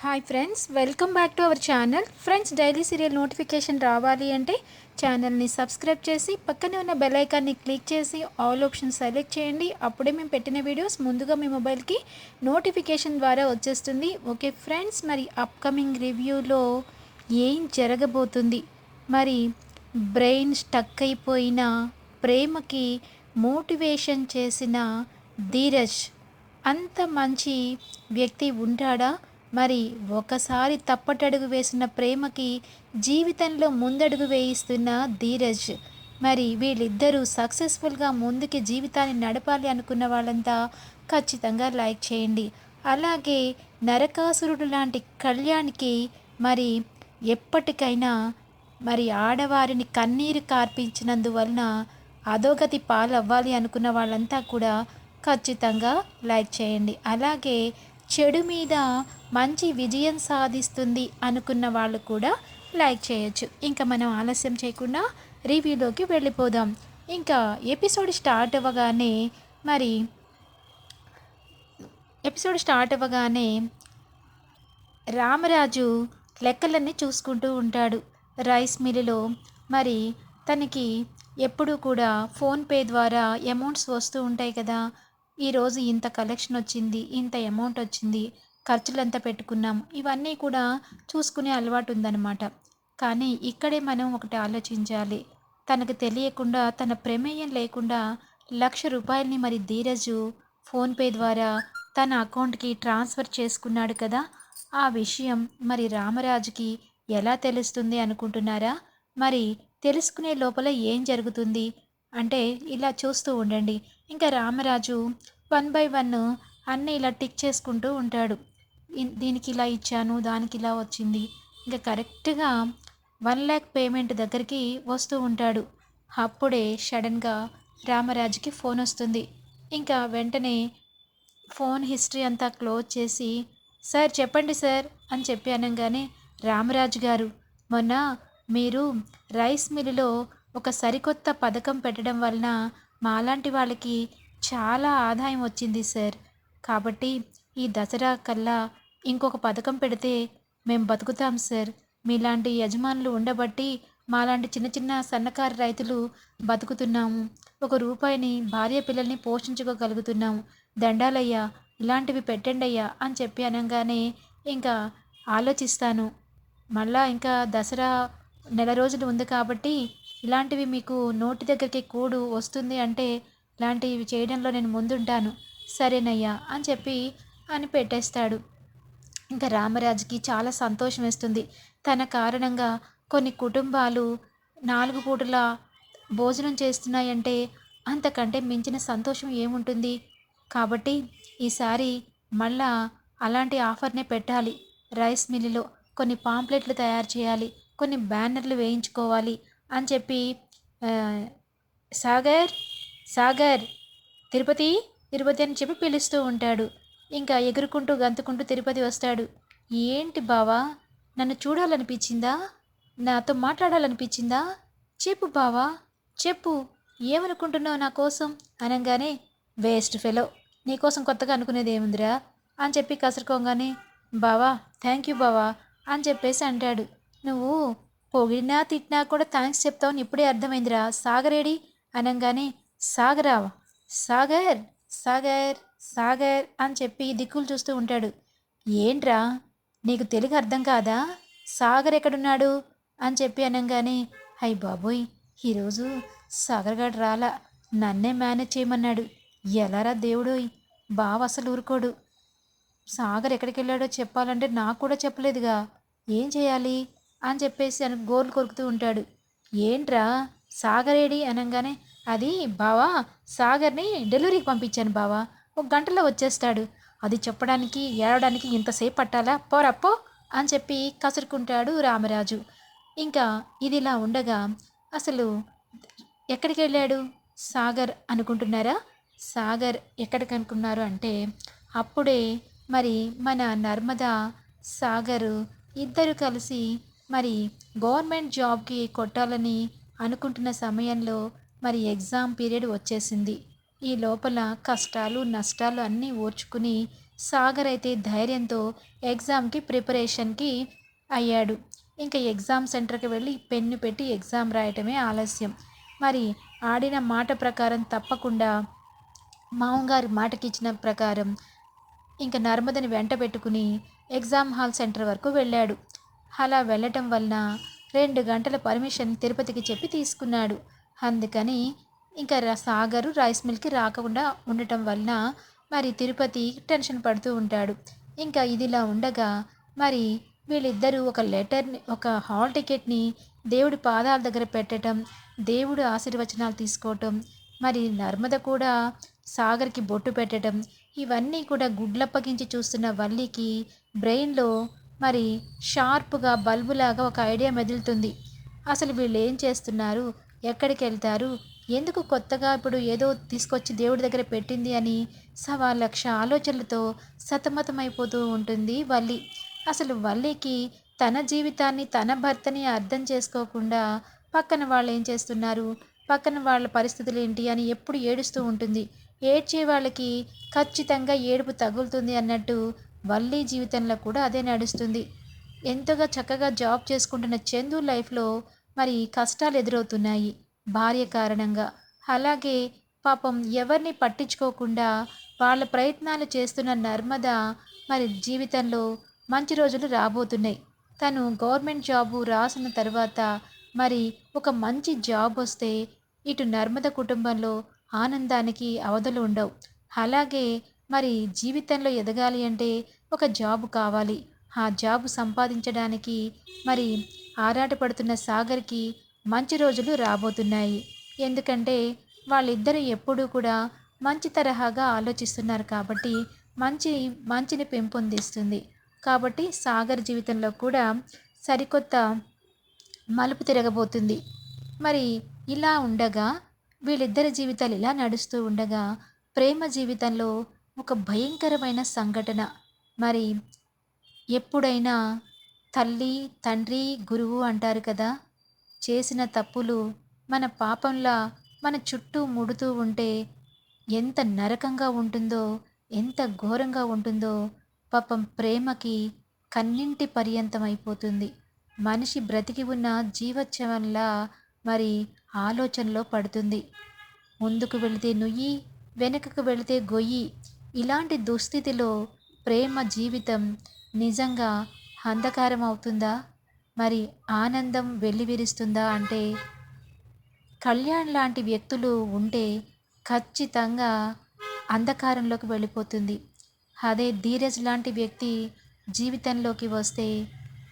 Hi friends welcome back to our channel friends daily serial notification రావాలి అంటే ఛానల్ని subscribe చేసి పక్కనే ఉన్న బెల్ ఐకాన్ని క్లిక్ చేసి ఆల్ ఆప్షన్ సెలెక్ట్ చేయండి. అప్పుడే మేము పెట్టిన వీడియోస్ ముందుగా మీ మొబైల్కి నోటిఫికేషన్ ద్వారా వచ్చేస్తుంది. ఓకే ఫ్రెండ్స్ మరి అప్కమింగ్ రివ్యూలో ఏం జరగబోతుంది? మరి బ్రెయిన్ స్టక్ అయిపోయిన ప్రేమకి మోటివేషన్ చేసిన ధీరజ్ అంత మంచి వ్యక్తి ఉంటాడా? మరి ఒకసారి తప్పటడుగు వేసిన ప్రేమకి జీవితంలో ముందడుగు వేయిస్తున్న ధీరజ్. మరి వీళ్ళిద్దరూ సక్సెస్ఫుల్గా ముందుకి జీవితాన్ని నడపాలి అనుకున్న వాళ్ళంతా ఖచ్చితంగా లైక్ చేయండి. అలాగే నరకాసురుడు లాంటి కళ్యాణ్కి మరి ఎప్పటికైనా మరి ఆడవారిని కన్నీరు కార్పించినందువలన అధోగతి పాలవ్వాలి అనుకున్న వాళ్ళంతా కూడా ఖచ్చితంగా లైక్ చేయండి. అలాగే చెడు మీద మంచి విజయం సాధిస్తుంది అనుకున్న వాళ్ళు కూడా లైక్ చేయొచ్చు. ఇంకా మనం ఆలస్యం చేయకుండా రివ్యూలోకి వెళ్ళిపోదాం. ఇంకా ఎపిసోడ్ స్టార్ట్ అవ్వగానే మరి ఎపిసోడ్ స్టార్ట్ అవ్వగానే రామరాజు లెక్కలన్నీ చూసుకుంటూ ఉంటాడు. రైస్ మిల్లులో మరి తనకి ఎప్పుడూ కూడా ఫోన్పే ద్వారా అమౌంట్స్ వస్తూ ఉంటాయి కదా. ఈరోజు ఇంత కలెక్షన్ వచ్చింది ఇంత అమౌంట్ వచ్చింది ఖర్చులు ఎంత పెట్టుకున్నాం ఇవన్నీ కూడా చూసుకునే అలవాటు ఉందన్నమాట. కానీ ఇక్కడే మనం ఒకటి ఆలోచించాలి. తనకు తెలియకుండా తన ప్రమేయం లేకుండా లక్ష రూపాయలని మరి ధీరజు ఫోన్పే ద్వారా తన అకౌంట్కి ట్రాన్స్ఫర్ చేసుకున్నాడు కదా? ఆ విషయం మరి రామరాజుకి ఎలా తెలుస్తుంది అనుకుంటున్నారా? మరి తెలుసుకునే లోపల ఏం జరుగుతుంది? అంటే ఇలా చూస్తూ ఉండండి. ఇంకా రామరాజు వన్ బై వన్ అన్నీ ఇలా టిక్ చేసుకుంటూ ఉంటాడు. దీనికి ఇలా ఇచ్చాను దానికి ఇలా వచ్చింది. ఇంకా కరెక్ట్గా వన్ ల్యాక్ పేమెంట్ దగ్గరికి వస్తూ ఉంటాడు. అప్పుడే సడన్గా రామరాజుకి ఫోన్ వస్తుంది. ఇంకా వెంటనే ఫోన్ హిస్టరీ అంతా క్లోజ్ చేసి సార్ చెప్పండి సార్ అని చెప్పి అనగానే రామరాజు గారు మొన్న మీరు రైస్ మిల్లులో ఒక సరికొత్త పథకం పెట్టడం వలన మాలాంటి వాళ్ళకి చాలా ఆదాయం వచ్చింది సార్. కాబట్టి ఈ దసరా కల్లా ఇంకొక పథకం పెడితే మేము బతుకుతాం సార్. మీలాంటి యజమానులు ఉండబట్టి మాలాంటి చిన్న చిన్న సన్నకారు రైతులు బతుకుతున్నాము. ఒక రూపాయిని భార్య పిల్లల్ని పోషించుకోగలుగుతున్నాము. దండాలయ్యా ఇలాంటివి పెట్టండి అయ్యా అని చెప్పి అనగానే ఇంకా ఆలోచిస్తాను. మళ్ళా ఇంకా దసరా నెల రోజులు ఉంది కాబట్టి ఇలాంటివి మీకు నోటి దగ్గరికి కూడు వస్తుంది అంటే ఇలాంటివి చేయడంలో నేను ముందుంటాను. సరేనయ్యా అని చెప్పి అని పెట్టేస్తాడు ఇంకా రామరాజుకి చాలా సంతోషం వేస్తుంది. తన కారణంగా కొన్ని కుటుంబాలు నాలుగు పూటల భోజనం చేస్తున్నాయంటే అంతకంటే మించిన సంతోషం ఏముంటుంది? కాబట్టి ఈసారి మళ్ళా అలాంటి ఆఫర్నే పెట్టాలి. రైస్ మిల్లులో కొన్ని పాంప్లెట్లు తయారు చేయాలి. కొన్ని బ్యానర్లు వేయించుకోవాలి. అని చెప్పి సాగర్ సాగర్ తిరుపతి తిరుపతి అని చెప్పి పిలుస్తూ ఉంటాడు. ఇంకా ఎగురుకుంటూ గంతుకుంటూ తిరుపతి వస్తాడు. ఏంటి బావా? నన్ను చూడాలనిపించిందా? నాతో మాట్లాడాలనిపించిందా? చెప్పు బావా చెప్పు. ఏమనుకుంటున్నావు నా కోసం? అనగానే వేస్ట్ ఫెలో నీకోసం కొత్తగా అనుకునేది ఏముందిరా? అని చెప్పి కసురుకోగానే బావా థ్యాంక్ యూ బావా అని చెప్పేసి అంటాడు. నువ్వు పొగిడినా తిట్టినా కూడా థ్యాంక్స్ చెప్తావని ఇప్పుడే అర్థమైందిరా. సాగరేడి అనగానే సాగరావా. సాగర్ సాగర్ సాగర్ అని చెప్పి దిక్కులు చూస్తూ ఉంటాడు. ఏంట్రా? నీకు తెలుగు అర్థం కాదా? సాగర్ ఎక్కడున్నాడు? అని చెప్పి అనగానే హై బాబోయ్ ఈరోజు సాగర్ గడు రాలా. నన్నే మేనేజ్ చేయమన్నాడు. ఎలారా దేవుడోయ్? బావ అసలు ఊరుకోడు. సాగర్ ఎక్కడికి వెళ్ళాడో చెప్పాలంటే నాకు కూడా చెప్పలేదుగా. ఏం చేయాలి? అని చెప్పేసి అని గోర్లు కొరుకుతూ ఉంటాడు. ఏంట్రా? సాగరేడి అనగానే అది బావా సాగర్ని డెలివరీకి పంపించాను బావా. ఒక గంటలో వచ్చేస్తాడు. అది చెప్పడానికి ఏడవడానికి ఇంతసేపు పట్టాలా? పోరప్పో అని చెప్పి కసురుకుంటాడు రామరాజు. ఇంకా ఇదిలా ఉండగా అసలు ఎక్కడికి వెళ్ళాడు? సాగర్ అనుకుంటున్నారా? సాగర్ ఎక్కడికి అనుకున్నారు అంటే అప్పుడే మరి మన నర్మదా సాగర్ ఇద్దరు కలిసి మరి గవర్నమెంట్ జాబ్కి కొట్టాలని అనుకుంటున్న సమయంలో మరి ఎగ్జామ్ పీరియడ్ వచ్చేసింది. ఈ లోపల కష్టాలు నష్టాలు అన్నీ ఓర్చుకుని సాగర్ అయితే ధైర్యంతో ఎగ్జామ్కి ప్రిపరేషన్కి అయ్యాడు. ఇంకా ఎగ్జామ్ సెంటర్కి వెళ్ళి పెన్ను పెట్టి ఎగ్జామ్ రాయటమే ఆలస్యం. మరి ఆడిన మాట ప్రకారం తప్పకుండా మామగారి మాటకిచ్చిన ప్రకారం ఇంకా నర్మదని వెంట పెట్టుకుని ఎగ్జామ్ హాల్ సెంటర్ వరకు వెళ్ళాడు. అలా వెళ్ళటం వలన రెండు గంటల పర్మిషన్ తిరుపతికి చెప్పి తీసుకున్నాడు. అందుకని ఇంకా సాగరు రైస్ మిల్కి రాకుండా ఉండటం వలన మరి తిరుపతి టెన్షన్ పడుతూ ఉంటాడు. ఇంకా ఇదిలా ఉండగా మరి వీళ్ళిద్దరూ ఒక లెటర్ని ఒక హాల్ టికెట్ని దేవుడి పాదాల దగ్గర పెట్టడం దేవుడు ఆశీర్వచనాలు తీసుకోవటం మరి నర్మద కూడా సాగర్కి బొట్టు పెట్టడం ఇవన్నీ కూడా గుడ్లప్పగించి చూస్తున్న వల్లికి బ్రెయిన్లో మరి షార్ప్గా బల్బులాగా ఒక ఐడియా మెదులుతుంది. అసలు వీళ్ళు ఏం చేస్తున్నారు? ఎక్కడికి వెళ్తారు? ఎందుకు కొత్తగా ఇప్పుడు ఏదో తీసుకొచ్చి దేవుడి దగ్గర పెట్టింది అని సవా లక్ష ఆలోచనలతో సతమతమైపోతూ ఉంటుంది వల్లి. అసలు వల్లికి తన జీవితాన్ని తన భర్తని అర్థం చేసుకోకుండా పక్కన వాళ్ళు ఏం చేస్తున్నారు? పక్కన వాళ్ళ పరిస్థితులు ఏంటి అని ఎప్పుడు ఏడుస్తూ ఉంటుంది. ఏడ్చే వాళ్ళకి ఖచ్చితంగా ఏడుపు తగులుతుంది అన్నట్టు వల్లి జీవితంలో కూడా అదే నడుస్తుంది. ఎంతగా చక్కగా జాబ్ చేసుకుంటున్న చందు లైఫ్లో మరి కష్టాలు ఎదురవుతున్నాయి. భార్య కారణంగా. అలాగే పాపం ఎవరిని పట్టించుకోకుండా వాళ్ళ ప్రయత్నాలు చేస్తున్న నర్మద మరి జీవితంలో మంచి రోజులు రాబోతున్నాయి. తను గవర్నమెంట్ జాబు రాసిన తర్వాత మరి ఒక మంచి జాబ్ వస్తే ఇటు నర్మద కుటుంబంలో ఆనందానికి అవధులు ఉండవు. అలాగే మరి జీవితంలో ఎదగాలి అంటే ఒక జాబ్ కావాలి. ఆ జాబ్ సంపాదించడానికి మరి ఆరాటపడుతున్న సాగర్కి మంచి రోజులు రాబోతున్నాయి. ఎందుకంటే వాళ్ళిద్దరూ ఎప్పుడూ కూడా మంచి తరహాగా ఆలోచిస్తున్నారు కాబట్టి మంచి మంచిని పెంపొందిస్తుంది. కాబట్టి సాగర్ జీవితంలో కూడా సరికొత్త మలుపు తిరగబోతుంది. మరి ఇలా ఉండగా వీళ్ళిద్దరి జీవితాలు ఇలా నడుస్తూ ఉండగా ప్రేమ జీవితంలో ఒక భయంకరమైన సంఘటన మరి ఎప్పుడైనా తల్లి తండ్రి గురువు అంటారు కదా చేసిన తప్పులు మన పాపంలా మన చుట్టూ ముడుతూ ఉంటే ఎంత నరకంగా ఉంటుందో ఎంత ఘోరంగా ఉంటుందో పాపం ప్రేమకి కన్నింటి పర్యంతం అయిపోతుంది మనిషి బ్రతికి ఉన్న జీవోత్సవంలా మరి ఆలోచనలో పడుతుంది. ముందుకు వెళితే నుయ్యి వెనుకకు వెళితే గొయ్యి ఇలాంటి దుస్థితిలో ప్రేమ జీవితం నిజంగా అంధకారం అవుతుందా మరి ఆనందం వెల్లివిరుస్తుందా అంటే కళ్యాణ్ లాంటి వ్యక్తులు ఉంటే ఖచ్చితంగా అంధకారంలోకి వెళ్ళిపోతుంది. అదే ధీరజ్ లాంటి వ్యక్తి జీవితంలోకి వస్తే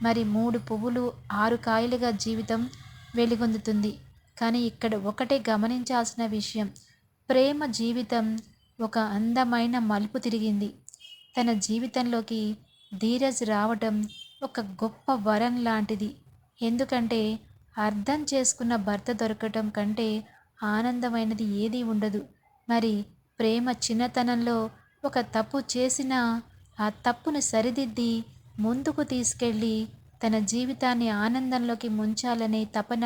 మరి మూడు పువ్వులు ఆరు కాయలుగా జీవితం వెలుగొందుతుంది. కానీ ఇక్కడ ఒకటే గమనించాల్సిన విషయం ప్రేమ జీవితం ఒక అందమైన మలుపు తిరిగింది. తన జీవితంలోకి ధీరజ్ రావటం ఒక గొప్ప వరం లాంటిది. ఎందుకంటే అర్థం చేసుకున్న భర్త దొరకటం కంటే ఆనందమైనది ఏదీ ఉండదు. మరి ప్రేమ చిన్నతనంలో ఒక తప్పు చేసినా ఆ తప్పును సరిదిద్ది ముందుకు తీసుకెళ్ళి తన జీవితాన్ని ఆనందంలోకి ముంచాలనే తపన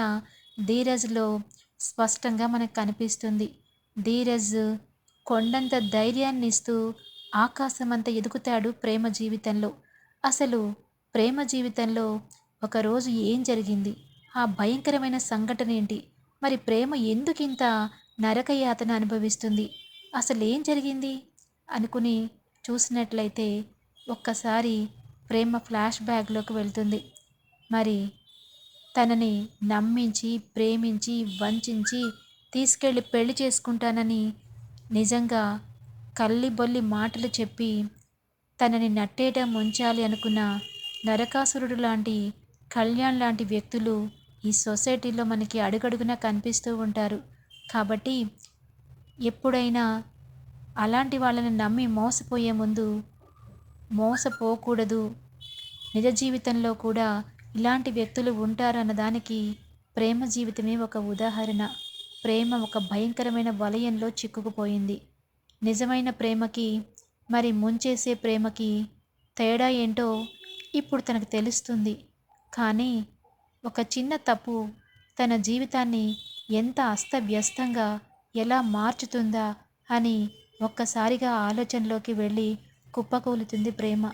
ధీరజ్లో స్పష్టంగా మనకు కనిపిస్తుంది. ధీరజ్ కొండంత ధైర్యాన్ని ఇస్తూ ఆకాశమంత ఎదుగుతాడు ప్రేమ జీవితంలో. అసలు ప్రేమ జీవితంలో ఒకరోజు ఏం జరిగింది? ఆ భయంకరమైన సంఘటన ఏంటి? మరి ప్రేమ ఎందుకింత నరకయాతన అనుభవిస్తుంది? అసలు ఏం జరిగింది? అనుకుని చూసినట్లయితే ఒక్కసారి ప్రేమ ఫ్లాష్ బ్యాక్లోకి వెళ్తుంది. మరి తనని నమ్మించి ప్రేమించి వంచించి తీసుకెళ్ళి పెళ్ళి చేసుకుంటానని నిజంగా కల్లిబొల్లి మాటలు చెప్పి తనని నట్టేట ముంచాలి అనుకున్న నరకాసురుడు లాంటి కళ్యాణ్ లాంటి వ్యక్తులు ఈ సొసైటీలో మనకి అడుగడుగునా కనిపిస్తూ ఉంటారు. కాబట్టి ఎప్పుడైనా అలాంటి వాళ్ళని నమ్మి మోసపోయే ముందు మోసపోకూడదు. నిజ జీవితంలో కూడా ఇలాంటి వ్యక్తులు ఉంటారన్న దానికి ప్రేమ జీవితమే ఒక ఉదాహరణ. ప్రేమ ఒక భయంకరమైన వలయంలో చిక్కుకుపోయింది. నిజమైన ప్రేమకి మరి ముంచేసే ప్రేమకి తేడా ఏంటో ఇప్పుడు తనకు తెలుస్తుంది. కానీ ఒక చిన్న తప్పు తన జీవితాన్ని ఎంత అస్తవ్యస్తంగా ఎలా మార్చుతుందా అని ఒక్కసారిగా ఆలోచనలోకి వెళ్ళి కుప్పకూలుతుంది ప్రేమ.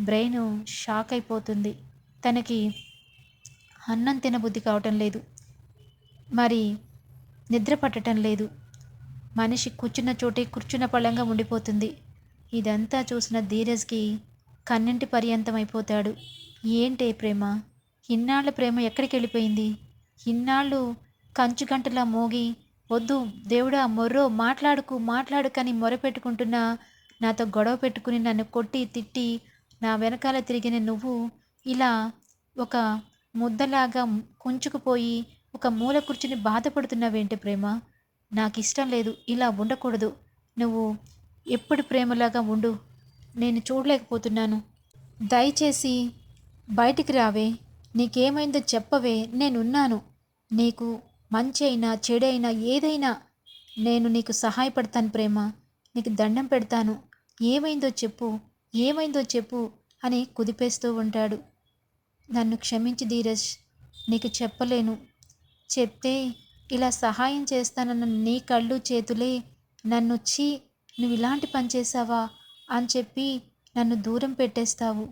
బ్రెయిన్ షాక్ అయిపోతుంది. తనకి అన్నం తినబుద్ధి కావటం లేదు. మరి నిద్ర పట్టడం లేదు. మనిషి కూర్చున్న చోటే కూర్చున్న పళ్ళంగా ఉండిపోతుంది. ఇదంతా చూసిన ధీరజ్కి కన్నింటి పర్యంతం అయిపోతాడు ఏంటే ప్రేమ? ఇన్నాళ్ళ ప్రేమ ఎక్కడికి వెళ్ళిపోయింది ఇన్నాళ్ళు కంచు గంటలా మోగి వద్దు దేవుడా మొర్రో మాట్లాడుకు మాట్లాడుకని మొరపెట్టుకుంటున్నా నాతో గొడవ పెట్టుకుని నన్ను కొట్టి తిట్టి నా వెనకాల తిరిగిన నువ్వు ఇలా ఒక ముద్దలాగా కుంచుకుపోయి ఒక మూల కూర్చుని బాధపడుతున్నావేంటి ప్రేమ? నాకు ఇష్టం లేదు ఇలా ఉండకూడదు. నువ్వు ఎప్పుడు ప్రేమలాగా ఉండు. నేను చూడలేకపోతున్నాను. దయచేసి బయటికి రావే. నీకేమైందో చెప్పవే. నేనున్నాను. నీకు మంచి అయినా చెడైనా ఏదైనా నేను నీకు సహాయపడతాను ప్రేమ. నీకు దండం పెడతాను. ఏమైందో చెప్పు. ఏమైందో చెప్పు అని కుదిపేస్తూ ఉంటాడు. నన్ను క్షమించి ధీరజ్. నీకు చెప్పలేను. చెప్తే ఇలా సహాయం చేస్తానన్న నీ కళ్ళు చేతులే నన్ను నువ్వు ఇలాంటి పని చేసావా అని చెప్పి నన్ను దూరం పెట్టేస్తావు.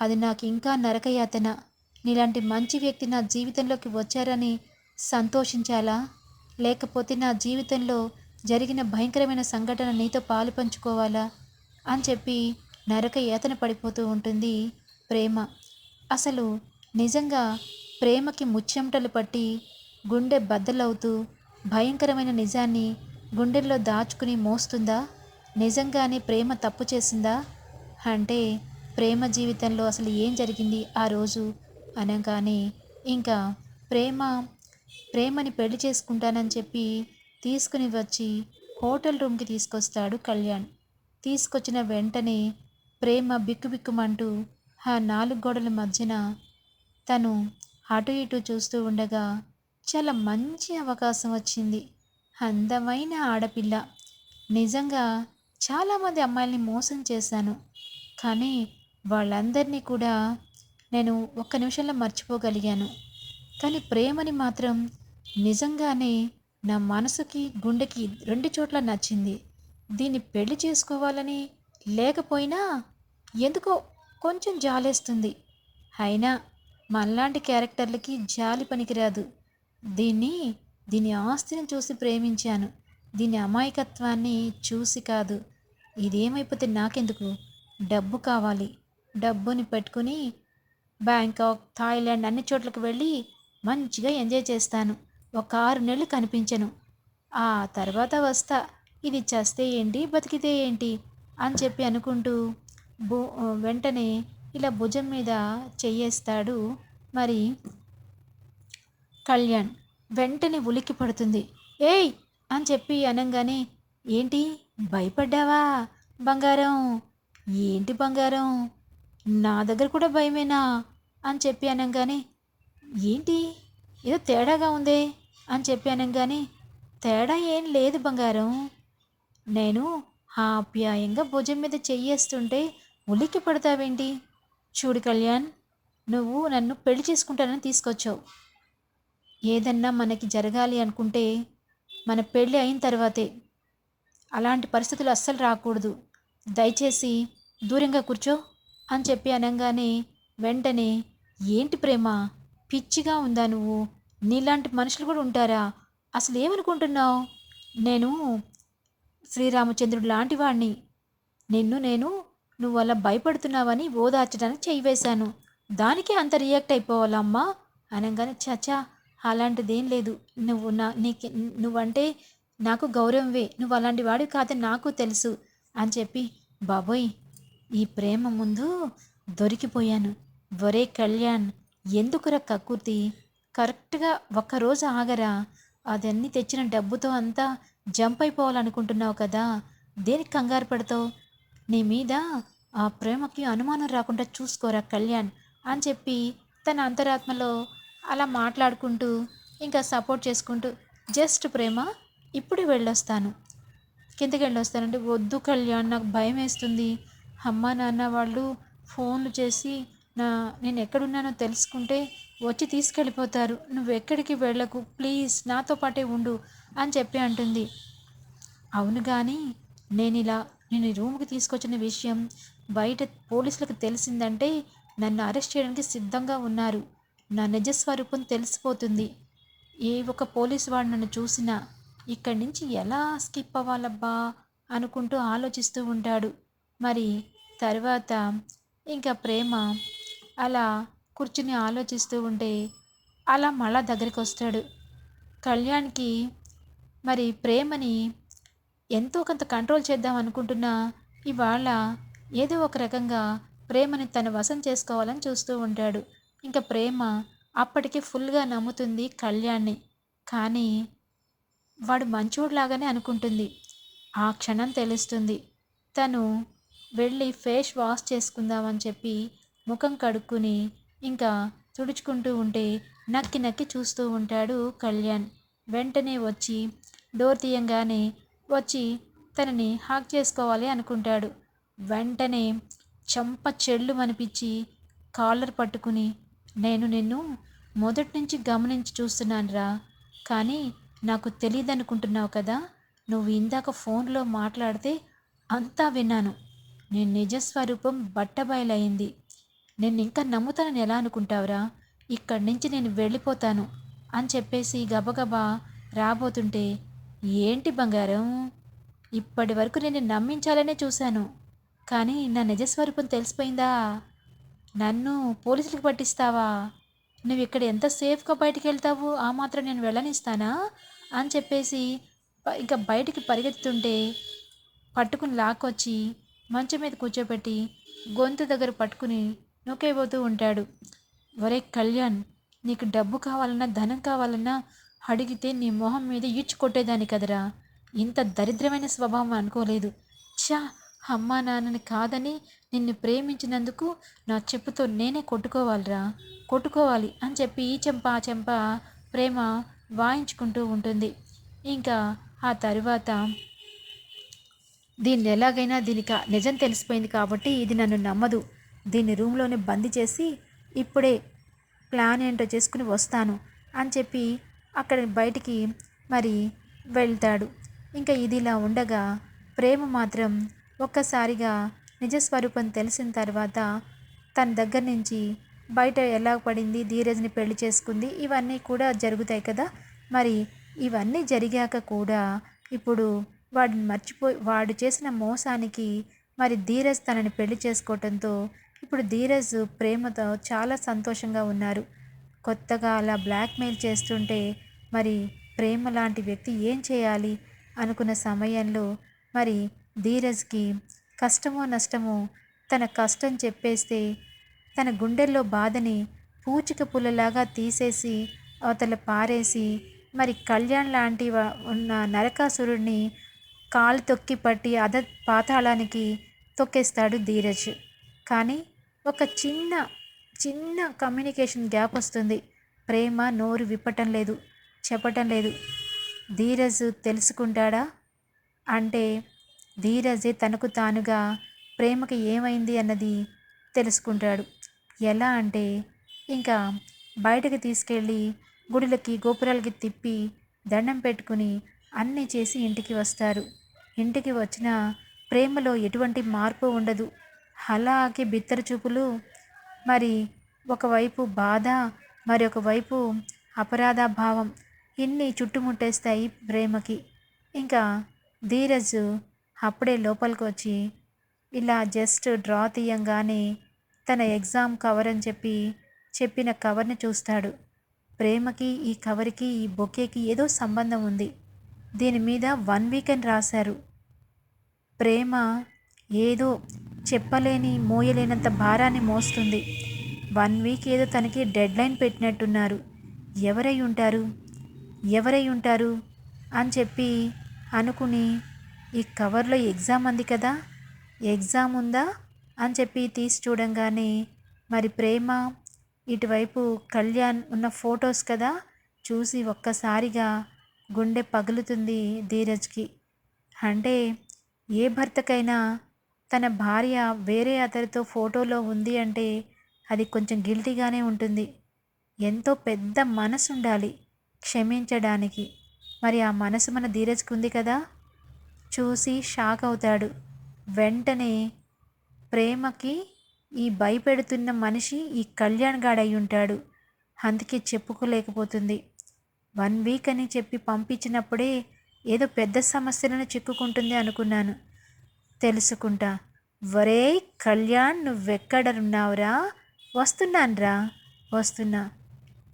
అది నాకు ఇంకా నరకయాతన. నీలాంటి మంచి వ్యక్తి నా జీవితంలోకి వచ్చారని సంతోషించాలా? లేకపోతే నా జీవితంలో జరిగిన భయంకరమైన సంఘటన నీతో పాలు పంచుకోవాలా? అని చెప్పి నరక యాతన పడిపోతూ ఉంటుంది ప్రేమ. అసలు నిజంగా ప్రేమకి ముచ్చెమటలు పట్టి గుండె బద్దలవుతూ భయంకరమైన నిజాన్ని గుండెల్లో దాచుకుని మోస్తుందా? నిజంగానే ప్రేమ తప్పు చేసిందా? అంటే ప్రేమ జీవితంలో అసలు ఏం జరిగింది ఆ రోజు అనగానే ఇంకా ప్రేమ ప్రేమని పెళ్ళి చేసుకుంటానని చెప్పి తీసుకుని వచ్చి హోటల్ రూమ్కి తీసుకొస్తాడు కళ్యాణ్. తీసుకొచ్చిన వెంటనే ప్రేమ బిక్కుబిక్కుమంటూ ఆ నాలుగు గోడల మధ్యన తను అటు ఇటు చూస్తూ ఉండగా చాలా మంచి అవకాశం వచ్చింది. అందమైన ఆడపిల్ల. నిజంగా చాలామంది అమ్మాయిల్ని మోసం చేశాను. కానీ వాళ్ళందరినీ కూడా నేను ఒక్క నిమిషంలో మర్చిపోగలిగాను. కానీ ప్రేమని మాత్రం నిజంగానే నా మనసుకి గుండెకి రెండు చోట్ల నచ్చింది. దీన్ని పెళ్ళి చేసుకోవాలని లేకపోయినా ఎందుకో కొంచెం జాలేస్తుంది. అయినా మనలాంటి క్యారెక్టర్లకి జాలి పనికిరాదు. దీన్ని దీని ఆస్తిని చూసి ప్రేమించాను. దీని అమాయకత్వాన్ని చూసి కాదు. ఇదేమైపోతే నాకెందుకు? డబ్బు కావాలి. డబ్బుని పెట్టుకుని బ్యాంకాక్ థాయిలాండ్ అన్ని చోట్లకు వెళ్ళి మంచిగా ఎంజాయ్ చేస్తాను. ఒక ఆరు నెలలు కనిపించను. ఆ తర్వాత వస్తా. ఇది చస్తే ఏంటి? బతికితే ఏంటి? అని చెప్పి అనుకుంటూ భూ వెంటనే ఇలా భుజం మీద చెయ్యేస్తాడు. మరి కళ్యాణ్ వెంటనే ఉలిక్కి పడుతుంది. ఏయ్! అని చెప్పి అనగానే ఏంటి? భయపడ్డావా? బంగారం? ఏంటి బంగారం? నా దగ్గర కూడా భయమేనా? అని చెప్పి అనగానే ఏంటి? ఏదో తేడాగా ఉందే? అని చెప్పి అనగానే తేడా ఏం లేదు బంగారం. నేను ఆప్యాయంగా భుజం మీద చెయ్యేస్తుంటే ఉలిక్కి పడతావేంటి? చూడు కళ్యాణ్ నువ్వు నన్ను పెళ్ళి చేసుకుంటానని తీసుకొచ్చావు. ఏదన్నా మనకి జరగాలి అనుకుంటే మన పెళ్ళి అయిన తర్వాతే. అలాంటి పరిస్థితులు అస్సలు రాకూడదు. దయచేసి దూరంగా కూర్చో అని చెప్పి అనగానే వెంటనే ఏంటి ప్రేమ పిచ్చిగా ఉందా నువ్వు? నీలాంటి మనుషులు కూడా ఉంటారా? అసలు ఏమనుకుంటున్నావు? నేను శ్రీరామచంద్రుడు లాంటి వాడిని నిన్ను నేను నువ్వు అలా భయపడుతున్నావని ఓదార్చడానికి చేయి వేశాను. దానికే అంత రియాక్ట్ అయిపోవాలమ్మా అనగానే చచా అలాంటిదేం లేదు. నువ్వు నా నీకు నువ్వంటే నాకు గౌరవమే నువ్వు అలాంటి వాడివి కాదని నాకు తెలుసు అని చెప్పి బాబోయ్ ఈ ప్రేమ ముందు దొరికిపోయాను. ఒరే కళ్యాణ్ ఎందుకురా కక్కుర్తి కరెక్ట్గా ఒక్కరోజు ఆగరా? అదన్నీ తెచ్చిన డబ్బుతో అంతా జంప్ అయిపోవాలనుకుంటున్నావు కదా? దేనికి కంగారు పడతావు? నీ మీద ఆ ప్రేమకి అనుమానం రాకుండా చూసుకోరా కళ్యాణ్? అని చెప్పి తన అంతరాత్మలో అలా మాట్లాడుకుంటూ ఇంకా సపోర్ట్ చేసుకుంటూ జస్ట్ ప్రేమ ఇప్పుడు వెళ్ళొస్తాను. కిందకి వెళ్ళొస్తానంటే వద్దు కళ్యాణ్ నాకు భయం వేస్తుంది. అమ్మ నాన్న వాళ్ళు ఫోన్లు చేసి నా నేను ఎక్కడున్నానో తెలుసుకుంటే వచ్చి తీసుకెళ్ళిపోతారు. నువ్వు ఎక్కడికి వెళ్ళకు ప్లీజ్ నాతో పాటే ఉండు అని చెప్పి అంటుంది. అవును కానీ నేను ఇలా నేను రూమ్కి తీసుకొచ్చిన విషయం బయట పోలీసులకు తెలిసిందంటే నన్ను అరెస్ట్ చేయడానికి సిద్ధంగా ఉన్నారు. నా నిజస్వరూపం తెలిసిపోతుంది. ఏ ఒక పోలీసు వాడు నన్ను చూసినా ఇక్కడి నుంచి ఎలా స్కిప్ అవ్వాలబ్బా అనుకుంటూ ఆలోచిస్తూ ఉంటాడు. మరి తర్వాత ఇంకా ప్రేమ అలా కూర్చుని ఆలోచిస్తూ ఉంటే అలా మళ్ళా దగ్గరికి వస్తాడు. కళ్యాణ్కి మరి ప్రేమని ఎంతో కొంత కంట్రోల్ చేద్దాం అనుకుంటున్నా ఇవాళ ఏదో ఒక రకంగా ప్రేమని తన వశం చేసుకోవాలని చూస్తూ ఉంటాడు. ఇంకా ప్రేమ అప్పటికే ఫుల్గా నమ్ముతుంది కళ్యాణ్ని. కానీ వాడు మంచోడులాగానే అనుకుంటుంది. ఆ క్షణం తెలుస్తుంది. తను వెళ్ళి ఫేస్ వాష్ చేసుకుందామని చెప్పి ముఖం కడుక్కుని ఇంకా తుడుచుకుంటూ ఉంటే నక్కి నక్కి చూస్తూ ఉంటాడు కళ్యాణ్. వెంటనే వచ్చి డోర్ తీయంగానే వచ్చి తనని హాక్ చేసుకోవాలి అనుకుంటాడు. వెంటనే చెంప చెళ్ళు అనిపించి కాలర్ పట్టుకుని నేను నిన్ను మొదటి నుంచి గమనించి చూస్తున్నానురా. కానీ నాకు తెలియదనుకుంటున్నావు కదా? నువ్వు ఇందాక ఫోన్లో మాట్లాడితే అంతా విన్నాను. నేను నిజస్వరూపం బట్టబయలయింది. నేను ఇంకా నమ్ముతానని ఎలా అనుకుంటావురా? ఇక్కడి నుంచి నేను వెళ్ళిపోతాను అని చెప్పేసి గబగబా రాబోతుంటే ఏంటి బంగారం? ఇప్పటి వరకు నేను నమ్మించాలనే చూశాను. కానీ నా నిజస్వరూపం తెలిసిపోయిందా? నన్ను పోలీసులకు పట్టిస్తావా? నువ్వు ఇక్కడ ఎంత సేఫ్గా బయటికి వెళ్తావు? ఆ మాత్రం నేను వెళ్ళనిస్తానా? అని చెప్పేసి ఇంకా బయటికి పరిగెత్తుంటే పట్టుకుని లాక్కొచ్చి మంచం మీద కూర్చోబెట్టి గొంతు దగ్గర పట్టుకుని నొక్కేపోతూ ఉంటాడు. ఒరే కళ్యాణ్ నీకు డబ్బు కావాలన్నా ధనం కావాలన్నా అడిగితే నీ మొహం మీద ఈడ్చి కొట్టేదాన్ని కదరా. ఇంత దరిద్రమైన స్వభావం అనుకోలేదు. ఛా అమ్మా నాన్నని కాదని నిన్ను ప్రేమించినందుకు నా చెప్పుతో నేనే కొట్టుకోవాలిరా. కొట్టుకోవాలి అని చెప్పి ఈ చెంప ఆ చెంప ప్రేమ వాయించుకుంటూ ఉంటుంది. ఇంకా ఆ తరువాత దీన్ని ఎలాగైనా దీనికి నిజం తెలిసిపోయింది కాబట్టి ఇది నన్ను నమ్మదు. దీన్ని రూమ్లోనే బందీ చేసి ఇప్పుడే ప్లాన్ ఏంటో చేసుకుని వస్తాను అని చెప్పి అక్కడ బయటికి మరి వెళ్తాడు. ఇంకా ఇదిలా ఉండగా ప్రేమ మాత్రం ఒక్కసారిగా నిజస్వరూపం తెలిసిన తర్వాత తన దగ్గర నుంచి బయట ఎలా పడింది ధీరజ్ని పెళ్ళి చేసుకుంది ఇవన్నీ కూడా జరుగుతాయి కదా. మరి ఇవన్నీ జరిగాక కూడా ఇప్పుడు వాడిని మర్చిపోయి వాడు చేసిన మోసానికి మరి ధీరజ్ తనని పెళ్ళి చేసుకోవటంతో ఇప్పుడు ధీరజ్ ప్రేమతో చాలా సంతోషంగా ఉన్నారు. కొత్తగా అలా బ్లాక్మెయిల్ చేస్తుంటే మరి ప్రేమ లాంటి వ్యక్తి ఏం చేయాలి అనుకున్న సమయంలో మరి ధీరజ్కి కష్టమో నష్టమో తన కష్టం చెప్పేస్తే తన గుండెల్లో బాధని పూచిక పుల్లలాగా తీసేసి అవతల పారేసి మరి కళ్యాణ్ లాంటి ఉన్న నరకాసురుడిని కాలు తొక్కి పట్టి అద పాతాళానికి తొక్కేస్తాడు ధీరజ్. కానీ ఒక చిన్న చిన్న కమ్యూనికేషన్ గ్యాప్ వస్తుంది. ప్రేమ నోరు విప్పటం లేదు చెప్పటం లేదు. ధీరజ్ తెలుసుకుంటాడా? అంటే ధీరజే తనకు తానుగా ప్రేమకి ఏమైంది అన్నది తెలుసుకుంటాడు. ఎలా అంటే ఇంకా బయటకు తీసుకెళ్ళి గుడిలకి గోపురాలకి తిప్పి దండం పెట్టుకుని అన్నీ చేసి ఇంటికి వస్తారు. ఇంటికి వచ్చిన ప్రేమలో ఎటువంటి మార్పు ఉండదు. అలాగే బిత్తర చూపులు మరి ఒకవైపు బాధ మరి ఒకవైపు అపరాధ భావం ఇన్ని చుట్టుముట్టేస్తాయి ప్రేమకి. ఇంకా ధీరజ్ అప్పుడే లోపలికి వచ్చి ఇలా జస్ట్ డ్రా తీయంగానే తన ఎగ్జామ్ కవర్ అని చెప్పి చెప్పిన కవర్ని చూస్తాడు. ప్రేమకి ఈ కవర్కి ఈ బొకేకి ఏదో సంబంధం ఉంది. దీని మీద వన్ వీక్ అని రాశారు. ప్రేమ ఏదో చెప్పలేని మోయలేనంత భారాన్ని మోస్తుంది. వన్ వీక్ ఏదో తనకి డెడ్ లైన్ పెట్టినట్టున్నారు. ఎవరై ఉంటారు? ఎవరై ఉంటారు? అని చెప్పి అనుకుని ఈ కవర్లో ఎగ్జామ్ అంది కదా? ఎగ్జామ్ ఉందా? అని చెప్పి తీసి చూడంగానే మరి ప్రేమ ఇటువైపు కళ్యాణ్ ఉన్న ఫొటోస్ కదా? చూసి ఒక్కసారిగా గుండె పగులుతుంది ధీరజ్కి. అంటే ఏ భర్తకైనా తన భార్య వేరే అతడితో ఫోటోలో ఉంది అంటే అది కొంచెం గిల్టీగానే ఉంటుంది. ఎంతో పెద్ద మనసు ఉండాలి క్షమించడానికి. మరి ఆ మనసు మన ధీరజ్కి ఉంది కదా? చూసి షాక్ అవుతాడు. వెంటనే ప్రేమకి ఈ భయపెడుతున్న మనిషి ఈ కళ్యాణ్ గాడై ఉంటాడు అందుకే చెప్పుకోలేకపోతుంది. వన్ వీక్ అని చెప్పి పంపించినప్పుడే ఏదో పెద్ద సమస్యలను చిక్కుకుంటుంది అనుకున్నాను. తెలుసుకుంటా. వరే కళ్యాణ్ నువ్వెక్కడున్నావురా వస్తున్నానురా. వస్తున్నా.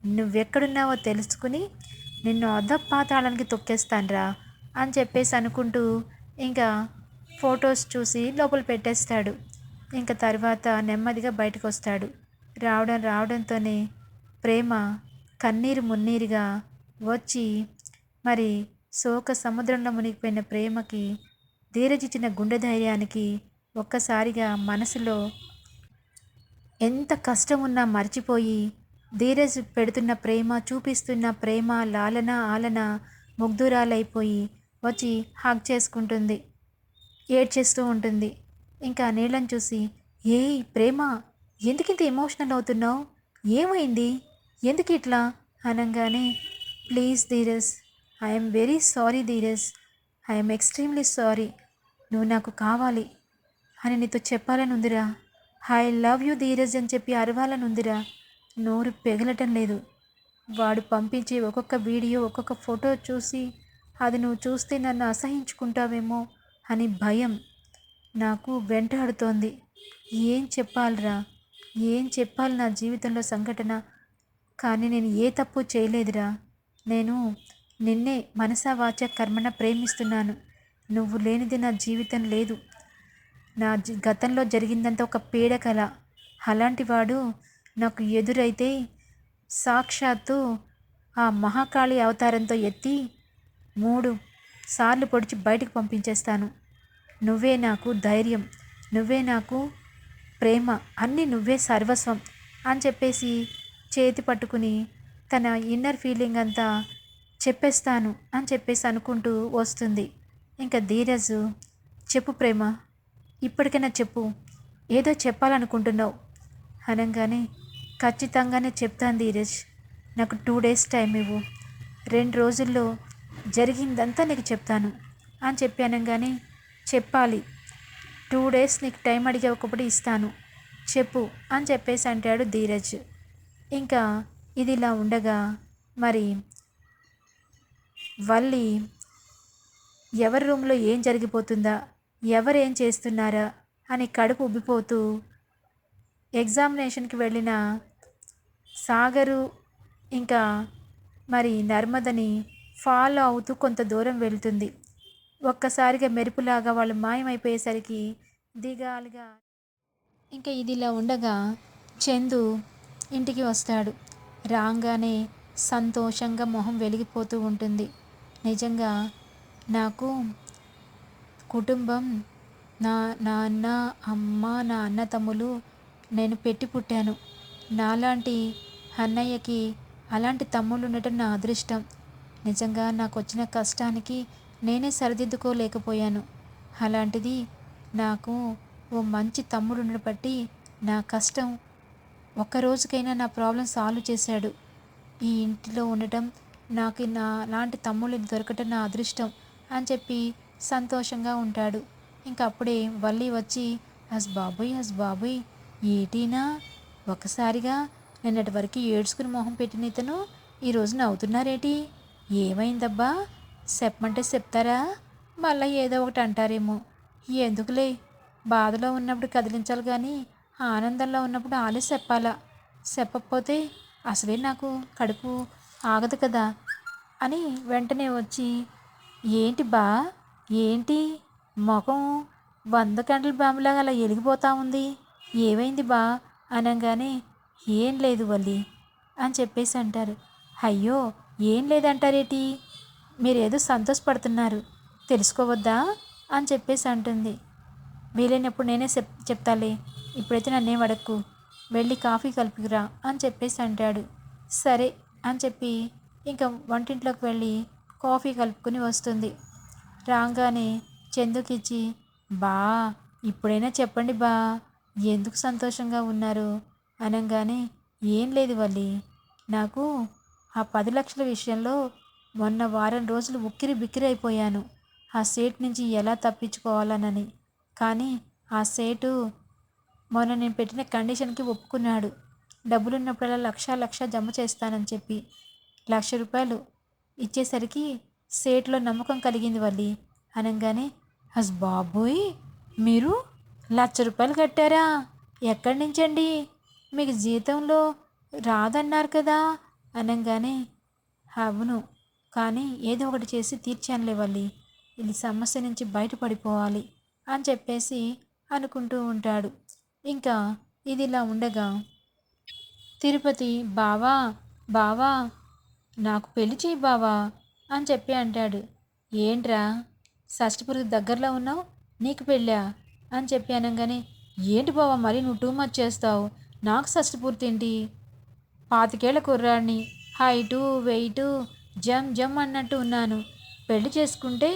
నువ్వెక్కడున్నావో తెలుసుకుని నిన్ను అధపాతాళానికి తొక్కేస్తానురా. అని చెప్పేసి అనుకుంటూ ఇంకా ఫొటోస్ చూసి లోపల పెట్టేస్తాడు. ఇంకా తర్వాత నెమ్మదిగా బయటకు వస్తాడు. రావడం రావడంతోనే ప్రేమ కన్నీరు మున్నీరుగా వచ్చి మరి శోక సముద్రంలో మునిగిపోయిన ప్రేమకి ధీరజిచ్చిన గుండె ధైర్యానికి ఒక్కసారిగా మనసులో ఎంత కష్టం ఉన్నా మర్చిపోయి ధీరజ్ పెడుతున్న ప్రేమ చూపిస్తున్న ప్రేమ లాలన ఆలన ముగ్ధురాలైపోయి వచ్చి హాక్ చేసుకుంటుంది. ఏడ్చేస్తూ ఉంటుంది. ఇంకా నీళ్ళని చూసి ఏయ్ ప్రేమ ఎందుకింత ఎమోషనల్ అవుతున్నావు? ఏమైంది? ఎందుకు ఇట్లా? అనగానే please ధీరస్ I'm very sorry ధీరస్ I'm extremely sorry నువ్వు నాకు కావాలి. అని నీతో చెప్పాలని ఉందిరా ఐ లవ్ యూ ధీరజ్ అని చెప్పి అరవాలని ఉందిరా నోరు పెగలటం లేదు. వాడు పంపించే ఒక్కొక్క వీడియో ఒక్కొక్క ఫోటో చూసి అది నువ్వు చూస్తే నన్ను అసహించుకుంటావేమో అని భయం నాకు వెంటాడుతోంది. ఏం చెప్పాలిరా? ఏం చెప్పాలి నా జీవితంలో సంఘటన? కానీ నేను ఏ తప్పు చేయలేదురా. నేను నిన్నే మనసా వాచ కర్మన ప్రేమిస్తున్నాను. నువ్వు లేనిది నా జీవితం లేదు. నా గతంలో జరిగిందంతా ఒక పీడకల. అలాంటి వాడు నాకు ఎదురైతే సాక్షాత్తు ఆ మహాకాళి అవతారంతో ఎత్తి మూడు. సార్లు పొడిచి బయటకు పంపించేస్తాను. నువ్వే నాకు ధైర్యం. నువ్వే నాకు ప్రేమ. అన్నీ నువ్వే సర్వస్వం అని చెప్పేసి చేతి పట్టుకుని తన ఇన్నర్ ఫీలింగ్ అంతా చెప్పేస్తాను అని చెప్పేసి అనుకుంటూ వస్తుంది. ఇంకా ధీరజ్ చెప్పు ప్రేమ. ఇప్పటికైనా చెప్పు. ఏదో చెప్పాలనుకుంటున్నావు. అనగానే ఖచ్చితంగానే చెప్తాను ధీరజ్. నాకు టూ డేస్ టైం ఇవ్వు. రెండు రోజుల్లో జరిగిందంతా నీకు చెప్తాను అని చెప్పి అనగానే చెప్పాలి. టూ డేస్ నీకు టైం అడిగే ఒకప్పుడు ఇస్తాను. చెప్పు అని చెప్పేసి అంటాడు ధీరజ్. ఇంకా ఇది ఇలా ఉండగా మరి వల్లి ఎవరి రూమ్లో ఏం జరిగిపోతుందా? ఎవరేం చేస్తున్నారా? అని కడుపు ఉబ్బిపోతూ ఎగ్జామినేషన్కి వెళ్ళిన సాగరు ఇంకా మరి నర్మదని ఫాలో అవుతూ కొంత దూరం వెళ్తుంది. ఒక్కసారిగా మెరుపులాగా వాళ్ళు మాయమైపోయేసరికి దిగాలుగా ఇంకా ఇదిలా ఉండగా చందు ఇంటికి వస్తాడు. రాగానే సంతోషంగా మొహం వెలిగిపోతూ ఉంటుంది. నిజంగా నాకు కుటుంబం నా నాన్న అమ్మ నా అన్న తమ్ములు నేను పెట్టి పుట్టాను. నాలాంటి అన్నయ్యకి అలాంటి తమ్ముళ్ళు ఉండటం నా అదృష్టం. నిజంగా నాకు వచ్చిన కష్టానికి నేనే సరిదిద్దుకోలేకపోయాను. అలాంటిది నాకు ఓ మంచి తమ్ముడు బట్టి నా కష్టం ఒక్క రోజుకైనా నా ప్రాబ్లం సాల్వ్ చేశాడు. ఈ ఇంటిలో ఉండటం నాకు నా లాంటి తమ్ముళ్ళు దొరకటం నా అదృష్టం అని చెప్పి సంతోషంగా ఉంటాడు. ఇంకా అప్పుడే వల్లి వచ్చి హస్ బాబోయ్ హస్ బాబోయ్ ఏటీనా? ఒకసారిగా నిన్నటి వరకు ఏడ్చుకుని మొహం పెట్టిన ఇతను ఈరోజు నవ్వుతున్నారేటి? ఏమైందబ్బా? చెప్పమంటే చెప్తారా? మళ్ళీ ఏదో ఒకటి అంటారేమో. ఎందుకులే? బాధలో ఉన్నప్పుడు కదిలించాలి కానీ ఆనందంలో ఉన్నప్పుడు ఆలే చెప్పాలా? చెప్పకపోతే అసలే నాకు కడుపు ఆగదు కదా? అని వెంటనే వచ్చి ఏంటి బా? ఏంటి? ముఖం వంద గంటల బాంబులాగా అలా ఎలిగిపోతా ఉంది. ఏమైంది బా? అనగానే ఏం లేదు వల్లి అని చెప్పేసి అంటారు. అయ్యో! ఏం లేదంటారేటి? మీరేదో సంతోషపడుతున్నారు. తెలుసుకోవద్దా? అని చెప్పేసి అంటుంది. వీలైనప్పుడు నేనే చెప్ చెప్తాలే. ఇప్పుడైతే నన్నేం అడక్కు. వెళ్ళి కాఫీ కలుపుకురా అని చెప్పేసి అంటాడు. సరే అని చెప్పి ఇంకా వంటింట్లోకి వెళ్ళి కాఫీ కలుపుకొని వస్తుంది. రాగానే చందుకిచ్చి బా ఇప్పుడైనా చెప్పండి బా ఎందుకు సంతోషంగా ఉన్నారు? అనగానే ఏం లేదు వల్లి నాకు ఆ పది లక్షల విషయంలో మొన్న వారం రోజులు ఉక్కిరి బిక్కిరి అయిపోయాను. ఆ సేట్ నుంచి ఎలా తప్పించుకోవాలనని. కానీ ఆ సేటు మొన్న నేను పెట్టిన కండిషన్కి ఒప్పుకున్నాడు. డబ్బులున్నప్పుడల్లా లక్ష లక్ష జమ చేస్తానని చెప్పి. లక్ష రూపాయలు ఇచ్చేసరికి సేట్లో నమ్మకం కలిగింది వల్లి. అనగానే హస్ బాబోయ్! మీరు లక్ష రూపాయలు కట్టారా? ఎక్కడి నుంచండి? మీకు జీతంలో రాదన్నారు కదా. అనగానే అవును కానీ ఏదో ఒకటి చేసి తీర్చానులే వల్లి. ఇది సమస్య నుంచి బయటపడిపోవాలి అని చెప్పేసి అనుకుంటూ ఉంటాడు. ఇంకా ఇది ఇలా ఉండగా తిరుపతి బావా బావా నాకు పెళ్ళి చేయి బావా అని చెప్పి అంటాడు. ఏంట్రా షష్టిపురికి దగ్గరలో ఉన్నావు? నీకు పెళ్ళా? అని చెప్పి అనగానే ఏంటి బావా మరి నువ్వు టూ మచ్ చేస్తావు? నాకు షష్టిపూర్తి ఏంటి? పాతికేళ్ళ కుర్రాడిని. హైటు వెయిటు జమ్ జమ్ అన్నట్టు ఉన్నాను. పెళ్ళి చేసుకుంటే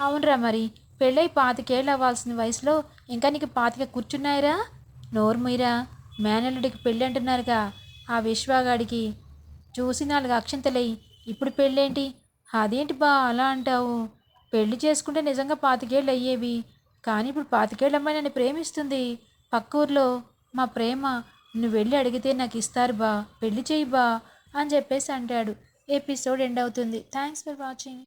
అవునరా మరి. పెళ్ళై పాతికేళ్ళు అవ్వాల్సిన వయసులో ఇంకా నీకు పాతిక కూర్చున్నాయిరా? నోరు మీరా మేనల్లుడికి పెళ్ళి అంటున్నారుగా ఆ విశ్వాగాడికి. చూసి నాలుగు అక్షంతలయ్యి ఇప్పుడు పెళ్ళేంటి? అదేంటి బా అలా అంటావు? పెళ్ళి చేసుకుంటే నిజంగా పాతికేళ్ళు అయ్యేవి కానీ ఇప్పుడు పాతికేళ్ళ అమ్మాయి నన్ను ప్రేమిస్తుంది. పక్క ఊర్లో మా ప్రేమ నువ్వు వెళ్ళి అడిగితే నాకు ఇస్తారు బా పెళ్ళి చేయి బా అని చెప్పేసి అంటాడు. ఎపిసోడ్ ఎండ్ అవుతుంది. Thanks for watching